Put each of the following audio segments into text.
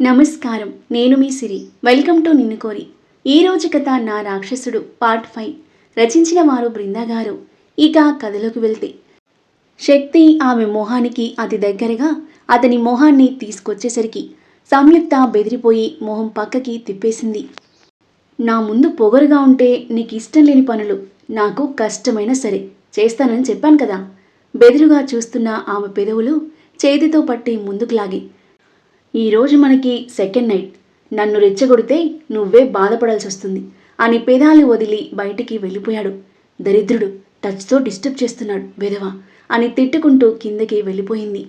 నమస్కారం. నేను మీ సిరి. Welcome to నిన్ను కోరి. ఈ రోజు కథ నా రాక్షసుడు పార్ట్ ఫైవ్. రచించిన వారు బృందా గారు. ఇక కథలోకి వెళ్తే. శక్తి ఆమె మొహానికి అతి దగ్గరగా అతని మొహాన్ని తీసుకొచ్చేసరికి సంయుక్త బెదిరిపోయి మొహం పక్కకి తిప్పేసింది. నా ముందు పొగరుగా ఉంటే నీకు ఇష్టం లేని పనులు నాకు కష్టమైనా సరే చేస్తానని చెప్పాను కదా. బెదురుగా చూస్తున్న ఆమె పెదవులు చేతితో పట్టి ముందుకు లాగి ఈరోజు మనకి సెకండ్ నైట్ నన్ను రెచ్చగొడితే నువ్వే బాధపడాల్సి వస్తుంది. అని పెదాలు వదిలి బయటికి వెళ్ళిపోయాడు. దరిద్రుడు టచ్తో డిస్టర్బ్ చేస్తున్నాడు. వెధవ అని తిట్టుకుంటూ కిందకి వెళ్ళిపోయింది.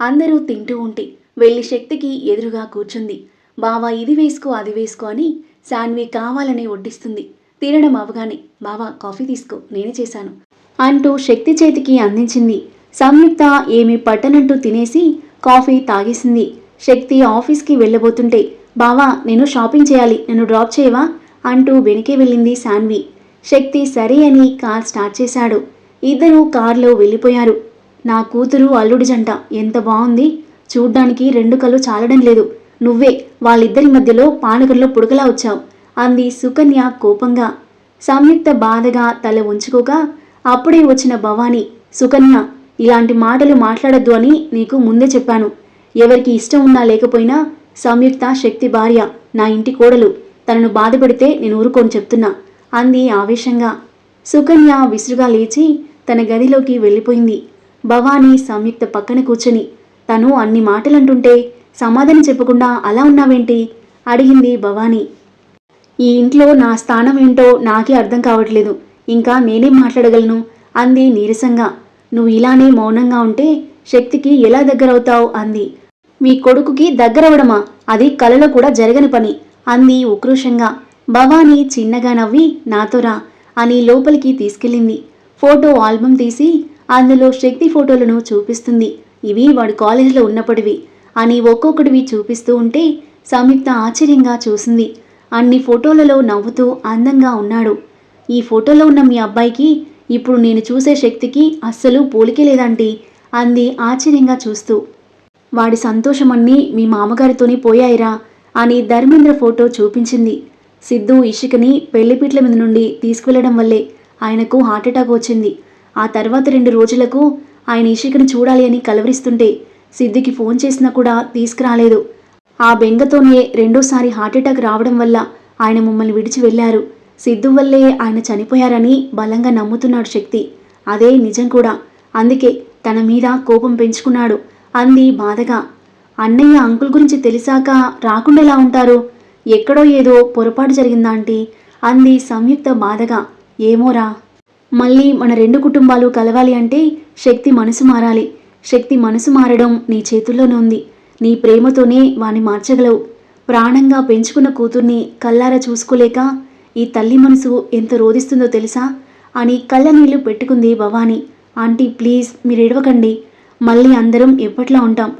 అందరూ తింటూ ఉంటే వెళ్ళి శక్తికి ఎదురుగా కూర్చుంది. బావా ఇది వేసుకో అది వేసుకో అని శాన్వి కావాలని వడ్డిస్తుంది. తినడం అవగానే బావా కాఫీ తీసుకో నేనే చేశాను అంటూ శక్తి చేతికి అందించింది. సంయుక్త ఏమీ పట్టనంటూ తినేసి కాఫీ తాగేసింది. శక్తి ఆఫీస్కి వెళ్ళబోతుంటే బావా నేను షాపింగ్ చేయాలి. నన్ను డ్రాప్ చేయవా? అంటూ వెనకే వెళ్ళింది శాన్వి. శక్తి సరే అని కార్ స్టార్ట్ చేశాడు. ఇద్దరూ కారులో వెళ్ళిపోయారు. నా కూతురు అల్లుడి జంట. ఎంత బాగుంది చూడ్డానికి రెండు కళ్ళు చాలడం లేదు. నువ్వే వాళ్ళిద్దరి మధ్యలో పానకంలో పుడకలా వచ్చావు అంది సుకన్య కోపంగా. సంయుక్త బాధగా తల ఉంచుకోగా అప్పుడే వచ్చిన భవానీ సుకన్య ఇలాంటి మాటలు మాట్లాడొద్దు అని నీకు ముందే చెప్పాను. ఎవరికి ఇష్టం ఉన్నా లేకపోయినా సంయుక్త శక్తి భార్య నా ఇంటి కోడలు. తనను బాధపడితే నేను ఊరుకొని చెప్తున్నా అంది ఆవేశంగా. సుకన్య విసురుగా లేచి తన గదిలోకి వెళ్ళిపోయింది. భవానీ సంయుక్త పక్కన కూర్చొని తను అన్ని మాటలంటుంటే సమాధానం చెప్పకుండా అలా ఉన్నావేంటి? అడిగింది భవానీ. ఈ ఇంట్లో నా స్థానం ఏంటో నాకే అర్థం కావట్లేదు ఇంకా నేనేం మాట్లాడగలను? అంది నీరసంగా. నువ్వు ఇలానే మౌనంగా ఉంటే శక్తికి ఎలా దగ్గరవుతావు? అంది. మీ కొడుకుకి దగ్గరవడమా అది కలలో కూడా జరగని పని అంది ఉక్రోషంగా. భవానీ చిన్నగా నవ్వి నాతోరా అని లోపలికి తీసుకెళ్ళింది. ఫోటో ఆల్బమ్ తీసి అందులో శక్తి ఫోటోలను చూపిస్తుంది. ఇవి వాడు కాలేజీలో ఉన్నప్పటివి అని ఒక్కొక్కటివి చూపిస్తూ ఉంటే సంయుక్త ఆశ్చర్యంగా చూసింది. అన్ని ఫోటోలలో నవ్వుతూ అందంగా ఉన్నాడు. ఈ ఫోటోలో ఉన్న మీ అబ్బాయికి ఇప్పుడు నేను చూసే శక్తికి అస్సలు పోలికే లేదంటీ అంది ఆశ్చర్యంగా చూస్తూ. వాడి సంతోషమన్నీ మీ మామగారితోనే పోయాయిరా అని ధర్మేంద్ర ఫోటో చూపించింది. సిద్ధు ఇషికని పెళ్ళిపీట్ల మీద నుండి తీసుకువెళ్ళడం వల్లే ఆయనకు హార్ట్అటాక్ వచ్చింది. ఆ తర్వాత రెండు రోజులకు ఆయన ఇషికను చూడాలి అని కలవరిస్తుంటే సిద్ధికి ఫోన్ చేసినా కూడా తీసుకురాలేదు. ఆ బెంగతోనే రెండోసారి హార్ట్అటాక్ రావడం వల్ల ఆయన మమ్మల్ని విడిచి వెళ్ళారు. సిద్ధు వల్లే ఆయన చనిపోయారని బలంగా నమ్ముతున్నాడు శక్తి. అదే నిజం కూడా. అందుకే తన మీద కోపం పెంచుకున్నాడు అంది బాధగా. అన్నయ్య అంకుల్ గురించి తెలిసాక రాకుండా ఎలా ఉంటారు? ఎక్కడో ఏదో పొరపాటు జరిగిందాంటి అంది సంయుక్త బాధగా. ఏమోరా. మళ్ళీ మన రెండు కుటుంబాలు కలవాలి అంటే శక్తి మనసు మారాలి. శక్తి మనసు మారడం నీ చేతుల్లోనే ఉంది. నీ ప్రేమతోనే వాణ్ణి మార్చగలవు. ప్రాణంగా పెంచుకున్న కూతుర్ని కల్లారా చూసుకోలేక ఈ తల్లి మనసు ఎంత రోధిస్తుందో తెలుసా? అని కళ్ళనీళ్ళు పెట్టుకుంది భవానీ. ఆంటీ ప్లీజ్ మీరు ఎడవకండి మళ్ళీ అందరం ఎప్పట్లా ఉంటాం?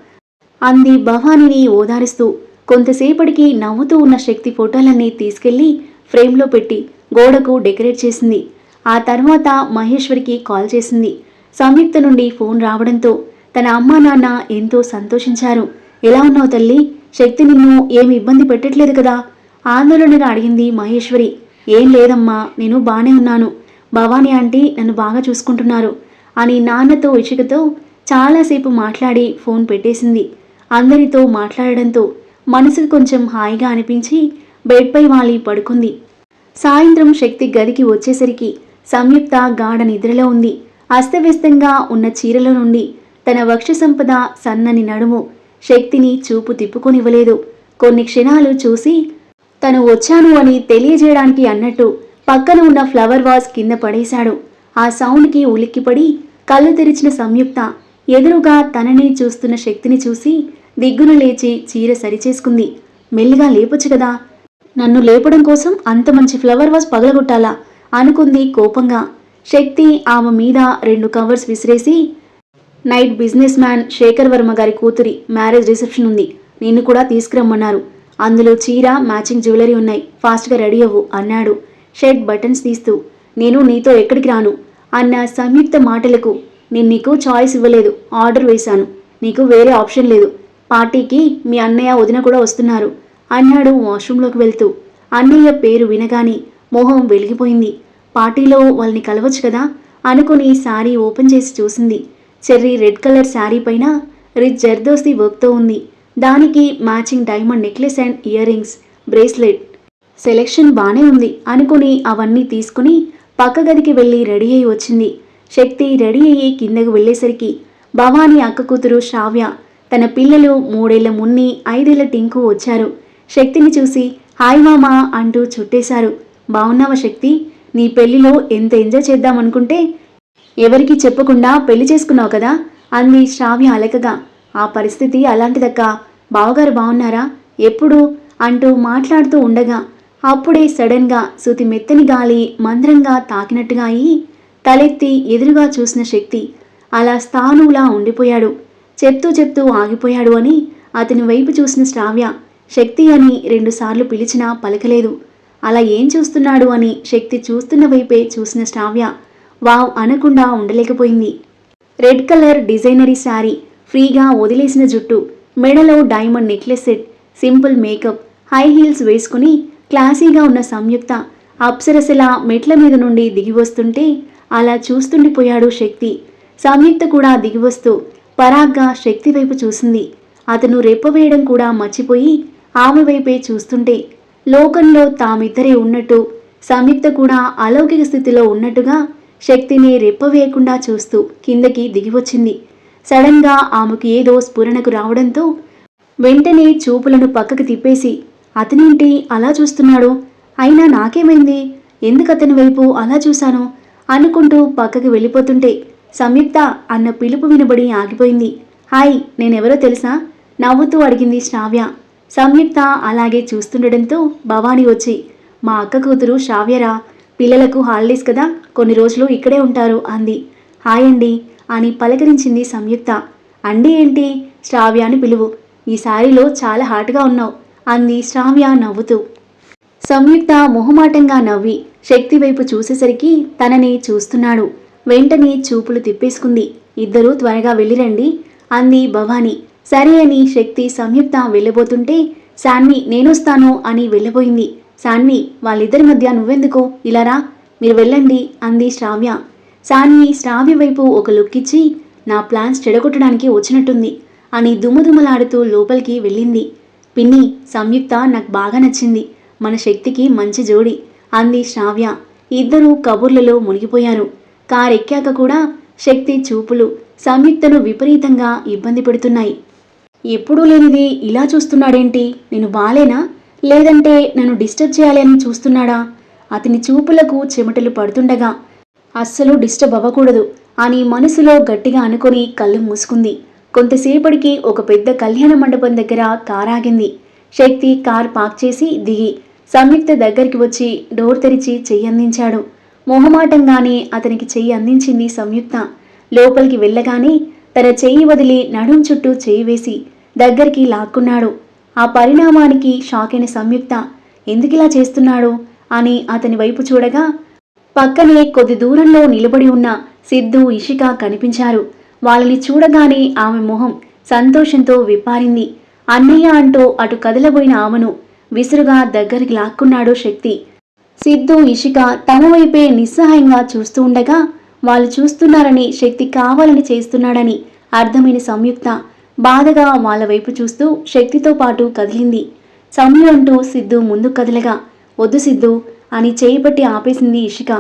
అంది భవానీని ఓదారిస్తూ. కొంతసేపటికి నవ్వుతూ ఉన్న శక్తి ఫోటోలన్నీ తీసుకెళ్ళి ఫ్రేమ్లో పెట్టి గోడకు డెకరేట్ చేసింది. ఆ తర్వాత మహేశ్వరికి కాల్ చేసింది. సంయుక్త నుండి ఫోన్ రావడంతో తన అమ్మా నాన్న ఎంతో సంతోషించారు. ఎలా ఉన్నావు తల్లి? శక్తి నిన్ను ఏమి ఇబ్బంది పెట్టట్లేదు కదా? ఆందోళనగా అడిగింది మహేశ్వరి. ఏం లేదమ్మా నేను బాగానే ఉన్నాను. భవానీ ఆంటీ నన్ను బాగా చూసుకుంటున్నారు అని నాన్నతో ఇషికతో చాలాసేపు మాట్లాడి ఫోన్ పెట్టేసింది. అందరితో మాట్లాడడంతో మనసుకు కొంచెం హాయిగా అనిపించి బెడ్పై వాలి పడుకుంది. సాయంత్రం శక్తి గదికి వచ్చేసరికి సంయుక్త గాఢ నిద్రలో ఉంది. అస్తవ్యస్తంగా ఉన్న చీరల నుండి తన వక్ష సంపద సన్నని నడుము శక్తిని చూపు తిప్పుకొనివ్వలేదు. కొన్ని క్షణాలు చూసి తను వచ్చాను అని తెలియజేయడానికి అన్నట్టు పక్కన ఉన్న ఫ్లవర్ వాజ్ కింద పడేశాడు. ఆ సౌండ్కి ఉలిక్కిపడి కళ్ళు తెరిచిన సంయుక్త ఎదురుగా తనని చూస్తున్న శక్తిని చూసి దిగ్గున లేచి చీర సరిచేసుకుంది. మెల్లిగా లేపొచ్చు కదా. నన్ను లేపడం కోసం అంత మంచి ఫ్లవర్ వాజ్ పగలగొట్టాలా? అనుకుంది కోపంగా. శక్తి ఆమె మీద రెండు కవర్స్ విసిరేసి night businessman Shekhar Varma గారి కూతురి మ్యారేజ్ రిసెప్షన్ ఉంది. నిన్ను కూడా తీసుకురమ్మన్నారు. అందులో చీర మ్యాచింగ్ జ్యువెలరీ ఉన్నాయి. ఫాస్ట్గా రెడీ అవ్వు అన్నాడు. షర్ట్ బటన్స్ తీస్తూ. నేను నీతో ఎక్కడికి రాను? అన్న సంయుక్త మాటలకు. నేను నీకు చాయిస్ ఇవ్వలేదు. ఆర్డర్ వేశాను. నీకు వేరే ఆప్షన్ లేదు. పార్టీకి మీ అన్నయ్య వదిన కూడా వస్తున్నారు. అన్నాడు వాష్రూంలోకి వెళ్తూ. అన్నయ్య పేరు వినగానే మొహం వెలిగిపోయింది. పార్టీలో వాళ్ళని కలవచ్చు కదా? అనుకుని శారీ ఓపెన్ చేసి చూసింది. చెర్రీ రెడ్ కలర్ శారీ పైన రిచ్ జర్దోస్తి వర్క్తో ఉంది. దానికి matching diamond necklace and earrings bracelet. Selection బానే ఉంది అనుకుని అవన్నీ తీసుకుని పక్క గదికి వెళ్ళి రెడీ అయి వచ్చింది. శక్తి రెడీ అయ్యి కిందకు వెళ్ళేసరికి భవానీ అక్క కూతురు శ్రావ్య తన పిల్లలు మూడేళ్ళ మున్ని ఐదేళ్ళ టింకు వచ్చారు. శక్తిని చూసి హాయ్ మామా అంటూ చుట్టేశారు. బావున్నావా శక్తి? నీ పెళ్ళిలో ఎంత ఎంజాయ్ చేద్దామనుకుంటే ఎవరికీ చెప్పకుండా పెళ్ళి చేసుకున్నావు కదా అంది శ్రావ్య అలకగా. ఆ పరిస్థితి అలాంటిదక్క? బావగారు బాగున్నారా ఎప్పుడు? అంటూ మాట్లాడుతూ ఉండగా అప్పుడే సడన్గా సుతి మెత్తని గాలి మంద్రంగా తాకినట్టుగా అయి తలెత్తి ఎదురుగా చూసిన శక్తి అలా స్థానువులా ఉండిపోయాడు. చెప్తూ చెప్తూ ఆగిపోయాడు అని అతని వైపు చూసిన శ్రావ్య శక్తి అని రెండుసార్లు పిలిచినా పలకలేదు. అలా ఏం చూస్తున్నాడు అని శక్తి చూస్తున్న వైపే చూసిన శ్రావ్య వావ్ అనకుండా ఉండలేకపోయింది. రెడ్ కలర్ డిజైనరీ శారీ ఫ్రీగా వదిలేసిన జుట్టు మెడలో diamond necklace set simple makeup high heels వేసుకుని క్లాసీగా ఉన్న సంయుక్త అప్సరసలా మెట్ల మీద నుండి దిగివస్తుంటే అలా చూస్తుండిపోయాడు శక్తి. సంయుక్త కూడా దిగివస్తూ పరాగ్గా శక్తి వైపు చూసింది. అతను రెప్పవేయడం కూడా మర్చిపోయి ఆమె వైపే చూస్తుంటే లోకంలో తామిద్దరే ఉన్నట్టు సంయుక్త కూడా అలౌకిక స్థితిలో ఉన్నట్టుగా శక్తిని రెప్పవేయకుండా చూస్తూ కిందకి దిగివచ్చింది. సడన్గా ఆమెకు ఏదో స్ఫురణకు రావడంతో వెంటనే చూపులను పక్కకు తిప్పేసి అతనేంటి? అలా చూస్తున్నాడు? అయినా నాకేమైంది? ఎందుకు అతని వైపు అలా చూశాను? అనుకుంటూ పక్కకి వెళ్ళిపోతుంటే సంయుక్త అన్న పిలుపు వినబడి ఆగిపోయింది. హాయ్ నేనెవరో తెలుసా? నవ్వుతూ అడిగింది శ్రావ్య. సంయుక్త అలాగే చూస్తుండడంతో భవానీ వచ్చి మా అక్క కూతురు శ్రావ్యరా? పిల్లలకు హాలిడేస్ కదా కొన్ని రోజులు ఇక్కడే ఉంటారు అంది. హాయ్ అండి. అని పలకరించింది సంయుక్త. అండి ఏంటి? శ్రావ్య అని పిలువు. ఈ శారీలో చాలా హాట్గా ఉన్నావు అంది శ్రావ్య నవ్వుతూ. సంయుక్త మొహమాటంగా నవ్వి శక్తి వైపు చూసేసరికి తనని చూస్తున్నాడు. వెంటనే చూపులు తిప్పేసుకుంది. ఇద్దరూ త్వరగా వెళ్ళిరండి అంది భవాని. సరే అని శక్తి సంయుక్త వెళ్ళబోతుంటే శాన్వి నేనొస్తాను అని వెళ్ళబోయింది. శాన్వి వాళ్ళిద్దరి మధ్య నువ్వెందుకు? ఇలారా మీరు వెళ్ళండి అంది శ్రావ్య. సానీ శ్రావ్య వైపు ఒక లుక్ ఇచ్చి నా ప్లాన్స్ చెడగొట్టడానికి వచ్చినట్టుంది అని దుమదుమలాడుతూ లోపలికి వెళ్ళింది. పిన్ని సంయుక్త నాకు బాగా నచ్చింది. మన శక్తికి మంచి జోడి అంది శ్రావ్య. ఇద్దరూ కబుర్లలో మునిగిపోయారు. కారెక్కాక కూడా శక్తి చూపులు సంయుక్తను విపరీతంగా ఇబ్బంది పెడుతున్నాయి. ఎప్పుడూ లేనిది ఇలా చూస్తున్నాడేంటి? నేను బాలేనా? లేదంటే నన్ను డిస్టర్బ్ చేయాలి అని చూస్తున్నాడా? అతని చూపులకు చెమటలు పడుతుండగా అస్సలు డిస్టర్బ్ అవ్వకూడదు అని మనసులో గట్టిగా అనుకొని కళ్ళు మూసుకుంది. కొంతసేపటికి ఒక పెద్ద కళ్యాణ మండపం దగ్గర కార్ ఆగింది. శక్తి కార్ పార్క్ చేసి దిగి సంయుక్త దగ్గరికి వచ్చి డోర్ తెరిచి చెయ్యి అందించాడు. మొహమాటంగానే అతనికి చెయ్యి అందించింది సంయుక్త. లోపలికి వెళ్ళగానే తన చెయ్యి వదిలి నడుం చుట్టూ చెయ్యి వేసి దగ్గరికి లాక్కున్నాడు. ఆ పరిణామానికి షాక్ అయిన సంయుక్త ఎందుకిలా చేస్తున్నాడు? అని అతని వైపు చూడగా పక్కనే కొద్ది దూరంలో నిలబడి ఉన్న సిద్ధు ఇషిక కనిపించారు. వాళ్ళని చూడగానే ఆమె మొహం సంతోషంతో విప్పారింది. అన్నయ్య అంటూ అటు కదలబోయిన ఆమెను విసురుగా దగ్గరికి లాక్కున్నాడు శక్తి. సిద్ధు ఇషిక తమ వైపే నిస్సహాయంగా చూస్తూ ఉండగా వాళ్ళు చూస్తున్నారని శక్తి కావాలని చేస్తున్నాడని అర్థమైన సంయుక్త బాధగా వాళ్ళ వైపు చూస్తూ శక్తితో పాటు కదిలింది. సమయం అంటూ సిద్ధు ముందు కదలగా వద్దు సిద్ధు అని చేయిపట్టి ఆపేసింది ఇషిక.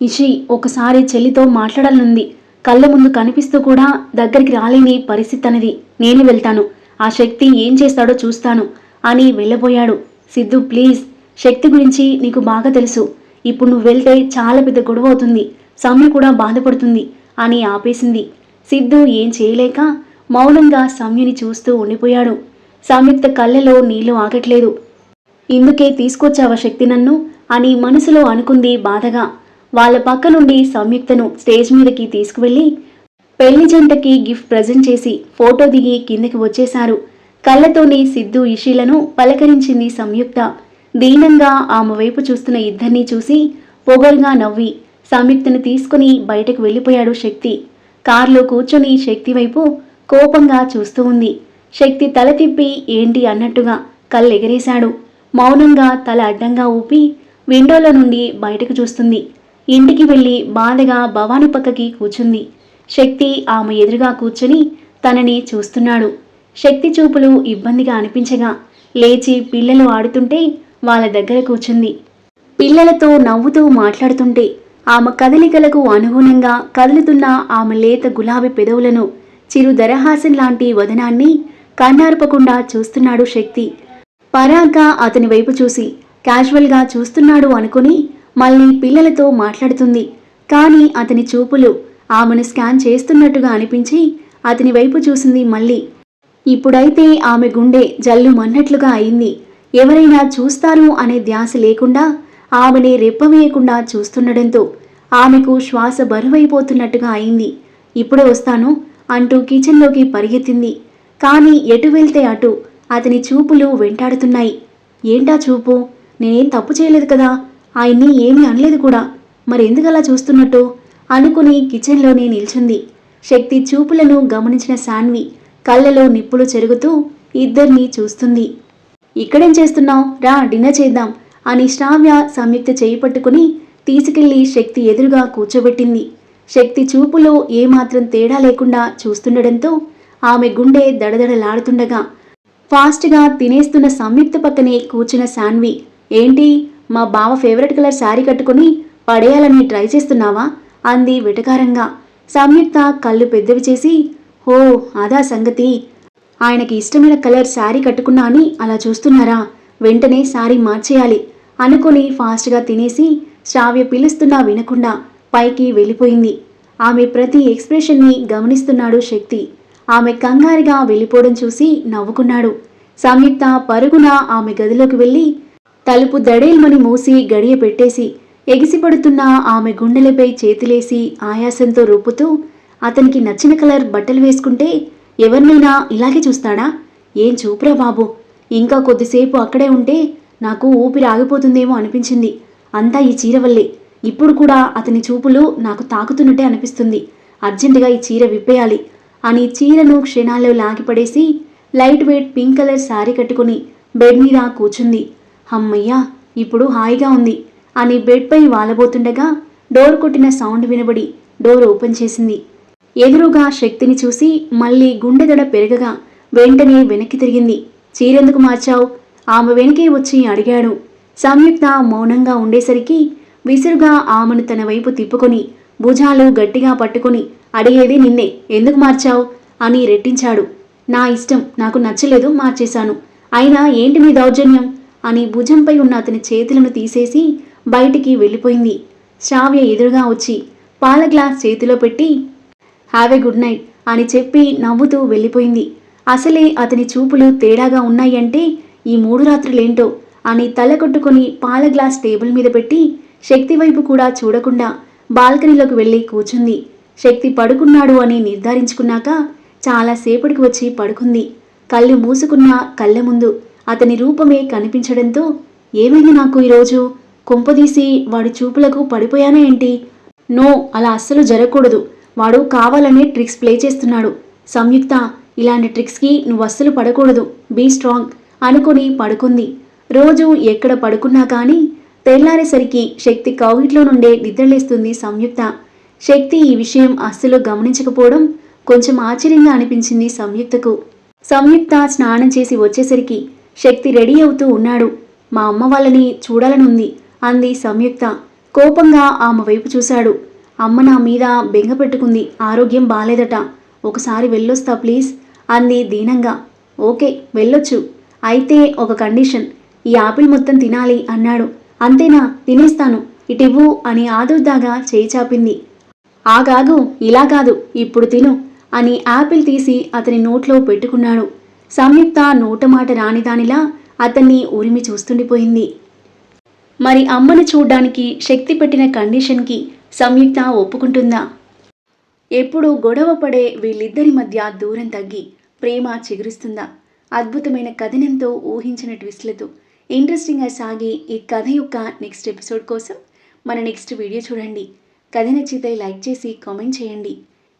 ఇషి ఒకసారి చెల్లితో మాట్లాడాలనుంది. కళ్ళ ముందు కనిపిస్తూ కూడా దగ్గరికి రాలేని పరిస్థితి అనేది నేను వెళ్తాను. ఆ శక్తి ఏం చేస్తాడో చూస్తాను అని వెళ్ళబోయాడు. సిద్ధు ప్లీజ్ శక్తి గురించి నీకు బాగా తెలుసు. ఇప్పుడు నువ్వు వెళ్తే చాలా పెద్ద గొడవ అవుతుంది. సమ్మె కూడా బాధపడుతుంది అని ఆపేసింది. సిద్ధు ఏం చేయలేక మౌనంగా సమ్యుని చూస్తూ ఉండిపోయాడు. సంయుక్త కళ్ళలో నీళ్ళు ఆగట్లేదు. ఇందుకే తీసుకొచ్చావా శక్తి నన్ను? అని మనసులో అనుకుంది బాధగా. వాళ్ళ పక్క నుండి సంయుక్తను స్టేజ్ మీదకి తీసుకువెళ్ళి పెళ్ళి జంటకి గిఫ్ట్ ప్రజెంట్ చేసి ఫోటో దిగి కిందకి వచ్చేశారు. కళ్ళతోనే సిద్ధు ఇషీలను పలకరించింది సంయుక్త. దీనంగా ఆమె వైపు చూస్తున్న ఇద్దరినీ చూసి పొగరుగా నవ్వి సంయుక్తను తీసుకుని బయటకు వెళ్ళిపోయాడు శక్తి. కారులో కూర్చొని శక్తి వైపు కోపంగా చూస్తూ ఉంది. శక్తి తల తిప్పి ఏంటి? అన్నట్టుగా కళ్ళెగరేశాడు. మౌనంగా తల అడ్డంగా ఊపి విండోలో నుండి బయటకు చూస్తుంది. ఇంటికి వెళ్ళి బాధగా భవాని పక్కకి కూర్చుంది. శక్తి ఆమె ఎదురుగా కూర్చుని తనని చూస్తున్నాడు. శక్తి చూపులు ఇబ్బందిగా అనిపించగా లేచి పిల్లలు ఆడుతుంటే వాళ్ళ దగ్గర కూర్చుంది. పిల్లలతో నవ్వుతూ మాట్లాడుతుంటే ఆమె కదలికలకు అనుగుణంగా కదులుతున్న ఆమె లేత గులాబీ పెదవులను చిరు దరహాసన్ లాంటి వదనాన్ని కన్నార్పకుండా చూస్తున్నాడు శక్తి. పరాగ్గా అతని వైపు చూసి క్యాజువల్గా చూస్తున్నాడు అనుకుని మళ్ళీ పిల్లలతో మాట్లాడుతుంది. కానీ అతని చూపులు ఆమెను స్కాన్ చేస్తున్నట్టుగా అనిపించి అతని వైపు చూసింది మళ్ళీ. ఇప్పుడైతే ఆమె గుండె జల్లు మన్నట్లుగా అయింది. ఎవరైనా చూస్తారు అనే ధ్యాస లేకుండా ఆమెని రెప్పవేయకుండా చూస్తుండడంతో ఆమెకు శ్వాస బరువైపోతున్నట్టుగా అయింది. ఇప్పుడే వస్తాను అంటూ కిచెన్లోకి పరిగెత్తింది. కానీ ఎటు వెళ్తే అటు అతని చూపులు వెంటాడుతున్నాయి. ఏంటా చూపు? నేనేం తప్పు చేయలేదు కదా? ఆయన్ని ఏమీ అనలేదు కూడా. మరెందుకు అలా చూస్తున్నట్టు? అనుకుని కిచెన్లోనే నిల్చుంది. శక్తి చూపులను గమనించిన శాన్వి కళ్ళలో నిప్పులు చెరుగుతూ ఇద్దరినీ చూస్తుంది. ఇక్కడేం చేస్తున్నావు? రా డిన్నర్ చేద్దాం అని శ్రావ్య సంయుక్త చేయి పట్టుకుని తీసుకెళ్ళి శక్తి ఎదురుగా కూర్చోబెట్టింది. శక్తి చూపులో ఏమాత్రం తేడా లేకుండా చూస్తుండడంతో ఆమె గుండె దడదడలాడుతుండగా ఫాస్ట్గా తినేస్తున్న సంయుక్త పక్కనే కూర్చున్న శాన్వి ఏంటి మా బావ ఫేవరెట్ కలర్ శారీ కట్టుకుని పడేయాలని ట్రై చేస్తున్నావా? అంది వెటకారంగా. సంయుక్త కళ్ళు పెద్దవి చేసి హో అదా సంగతి. ఆయనకి ఇష్టమైన కలర్ శారీ కట్టుకున్నా అని అలా చూస్తున్నారా? వెంటనే శారీ మార్చేయాలి అనుకుని ఫాస్ట్గా తినేసి శ్రావ్య పిలుస్తున్నా వినకుండా పైకి వెళ్ళిపోయింది. ఆమె ప్రతి ఎక్స్ప్రెషన్ని గమనిస్తున్నాడు శక్తి. ఆమె కంగారుగా వెళ్ళిపోవడం చూసి నవ్వుకున్నాడు. సంయుక్త పరుగున ఆమె గదిలోకి వెళ్ళి తలుపు దడేల్మని మూసి గడియ పెట్టేసి ఎగిసిపడుతున్న ఆమె గుండెలపై చేతులేసి ఆయాసంతో రొప్పుతూ అతనికి నచ్చిన కలర్ బట్టలు వేసుకుంటే ఎవరినైనా ఇలాగే చూస్తాడా? ఏం చూపురా బాబు? ఇంకా కొద్దిసేపు అక్కడే ఉంటే నాకు ఊపిరి ఆగిపోతుందేమో అనిపించింది. అంతా ఈ చీర వల్లే. ఇప్పుడు కూడా అతని చూపులు నాకు తాకుతున్నట్టే అనిపిస్తుంది. అర్జెంటుగా ఈ చీర విప్పేయాలి అని చీరను క్షణాల్లో లాగిపడేసి light weight pink colour sari కట్టుకుని బెడ్ మీద కూర్చుంది. హమ్మయ్యా ఇప్పుడు హాయిగా ఉంది అని బెడ్పై వాలబోతుండగా డోర్ కొట్టిన సౌండ్ వినబడి డోర్ ఓపెన్ చేసింది. ఎదురుగా శక్తిని చూసి మళ్ళీ గుండెదడ పెరగగా వెంటనే వెనక్కి తిరిగింది. చీరెందుకు మార్చావు? ఆమె వెనకే వచ్చి అడిగాడు. సంయుక్త మౌనంగా ఉండేసరికి విసురుగా ఆమెను తన వైపు తిప్పుకొని భుజాలు గట్టిగా పట్టుకొని అడిగేది నిన్నే ఎందుకు మార్చావు? అని రెట్టించాడు. నా ఇష్టం నాకు నచ్చలేదు మార్చేశాను. అయినా ఏంటి మీ దౌర్జన్యం? అని భుజంపై ఉన్న అతని చేతులను తీసేసి బయటికి వెళ్ళిపోయింది. శ్రావ్య ఎదురుగా వచ్చి పాల గ్లాస్ చేతిలో పెట్టి హ్యావ్ ఏ గుడ్ నైట్ అని చెప్పి నవ్వుతూ వెళ్ళిపోయింది. అసలే అతని చూపులు తేడాగా ఉన్నాయంటే ఈ మూడు రాత్రులేంటో అని తల కొట్టుకొని పాల గ్లాస్ టేబుల్ మీద పెట్టి శక్తి వైపు కూడా చూడకుండా బాల్కనీలోకి వెళ్ళి కూర్చుంది. శక్తి పడుకున్నాడు అని నిర్ధారించుకున్నాక చాలా సేపటికి వచ్చి పడుకుంది. కళ్ళు మూసుకున్న కళ్ళ ముందు అతని రూపమే కనిపించడంతో ఏమైంది నాకు ఈరోజు? కొంపదీసి వాడి చూపులకు పడిపోయానా ఏంటి? నో అలా అస్సలు జరగకూడదు. వాడు కావాలనే ట్రిక్స్ ప్లే చేస్తున్నాడు. సంయుక్త ఇలాంటి ట్రిక్స్కి నువ్వు అస్సలు పడకూడదు. Be strong. అనుకుని పడుకుంది. రోజు ఎక్కడ పడుకున్నా కానీ తెల్లారేసరికి శక్తి కౌగిట్లో నుండే నిద్రలేస్తుంది సంయుక్త. శక్తి ఈ విషయం అస్సలు గమనించకపోవడం కొంచెం ఆశ్చర్యంగా అనిపించింది సంయుక్తకు. సంయుక్త స్నానం చేసి వచ్చేసరికి శక్తి రెడీ అవుతూ ఉన్నాడు. మా అమ్మ వాళ్ళని చూడాలనుంది అంది సంయుక్త. కోపంగా ఆమె వైపు చూశాడు. అమ్మ నా మీద బెంగ పెట్టుకుంది. ఆరోగ్యం బాలేదట. ఒకసారి వెళ్ళొస్తా ప్లీజ్ అంది దీనంగా. ఓకే వెళ్ళొచ్చు. అయితే ఒక కండిషన్. ఈ ఆపిల్ మొత్తం తినాలి అన్నాడు. అంతేనా తినేస్తాను. ఇటివ్వు అని ఆదుర్దాగా చేయి చాపింది. ఆగాగు ఇలా కాదు ఇప్పుడు తిను అని యాపిల్ తీసి అతని నోట్లో పెట్టుకున్నాడు. సంయుక్త నోటమాట రానిదానిలా అతన్ని ఉరిమి చూస్తుండిపోయింది. మరి అమ్మను చూడ్డానికి శక్తి పెట్టిన కండిషన్కి సంయుక్త ఒప్పుకుంటుందా? ఎప్పుడు గొడవ పడే వీళ్ళిద్దరి మధ్య దూరం తగ్గి ప్రేమ చిగురిస్తుందా? అద్భుతమైన కథనంతో ఊహించిన ట్విస్ట్లతో ఇంట్రెస్టింగ్గా సాగి ఈ కథ యొక్క నెక్స్ట్ ఎపిసోడ్ కోసం మన నెక్స్ట్ వీడియో చూడండి. కథ నచ్చితే లైక్ చేసి కామెంట్ చేయండి.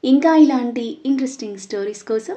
ఇంకా ఇలాంటి ఇంట్రెస్టింగ్ స్టోరీస్ కోసం